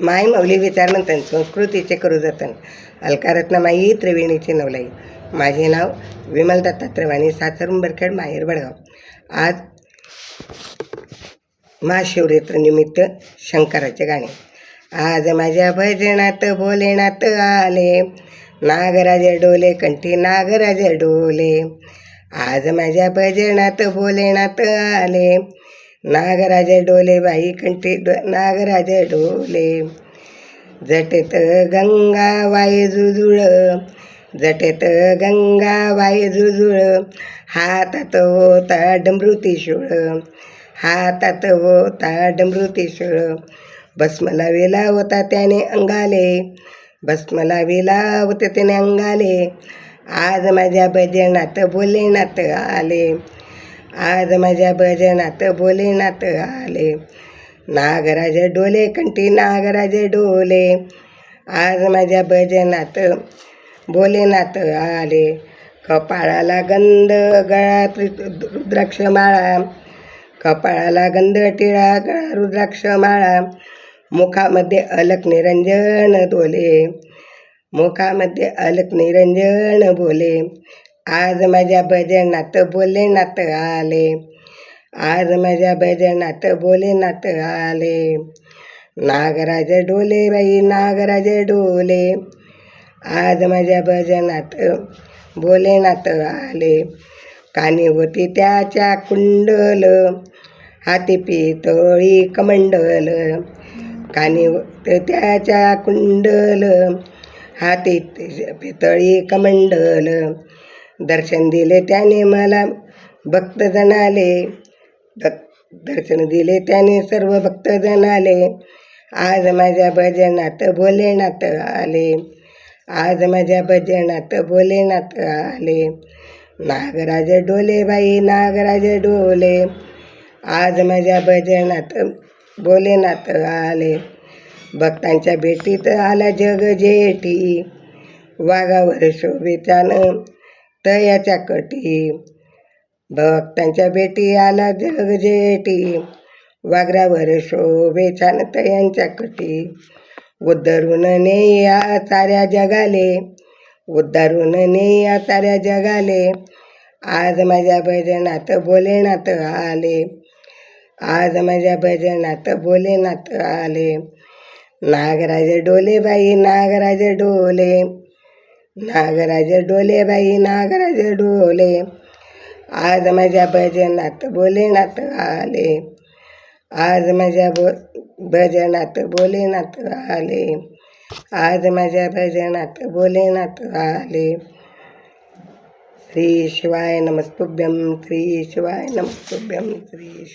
माय मौली म्हणतात संस्कृतीचे करू जतन. अलकारत्नमाई त्रिवेणीचे नवलाई. माझे नाव विमल दत्ता त्रिवाणी सासर उंबरखेड माहेर बडगाव. आज महाशिवरात्रीनिमित्त शंकराचे गाणे. आज माझ्या भजनात भोलेनाथ आले. नागराज डोले कंठी नागराज डोले. आज माझ्या भजनात भोलेनाथ आले. नागराज डोले बाई कंठी डो- नागराज डोले जटेत गंगा वाय जुजुळ जटेत गंगा वाय जुजुळ हातात होता डमृती हातात होता डमृती भस्मला वेला होता त्याने अंगाले भस्मला वेला होते त्याने अंगाले आज माझ्या भजनात भोलेनाथ आले आज माझ्या भजनात नात आले. नागराज डोले कंठी नागराज डोले. आज माझ्या भजनात नात आले. कपाळाला गंध गळात रुद्राक्ष माळा कपाळाला गंध टिळा गळा रुद्राक्ष माळा मुखामध्ये अलक निरंजन बोले. मुखामध्ये अलक निरंजन बोले. आज माझ्या भजनात नात आले. आज माझ्या भजनात भोलेनाथ आले. नागराज डोले बाई नागराज डोले. आज माझ्या भजनात नात आले. कानी होती त्याच्या कुंडल हाती पितळी कमंडल. कानी होते त्याच्या कुंडल हाती पितळी कमंडल. दर्शन दिले त्याने मला. भक्तजण आले. दर्शन दिले त्याने सर्व भक्तजण आले. आज माझ्या भजनात भोलेनाथ आले. आज माझ्या भजनात भोलेनाथ आले. नागराज डोले बाई नागराज डोले. आज माझ्या भजनात भोलेनाथ आले. भक्तांच्या भेटीत आला जग जेठी. वाघावर शोभेच्यानं तयाच्या कटी भक्तांच्या भेटी आला जगजेटी. वागरावर शोभे छान तयांच्या कटी. उद्धरून नेया साऱ्या जगाले उद्धारून नेया साऱ्या जगाले. आज माझ्या भजनात बोलेनात आले आज माझ्या भजनात बोलेनात आले. नागराज डोले बाई नागराज डोले. नागराज डोले बाई नागराज डोले. आज माझ्या भजनात भोलेनाथ आले. आज माझ्या भो भजनात भोलेनाथ आले. आज माझ्या भजनात भोलेनाथ आले. श्री शिवाय नमस्तुभ्यम श्री शिवाय नमस्तुभ्यम श्री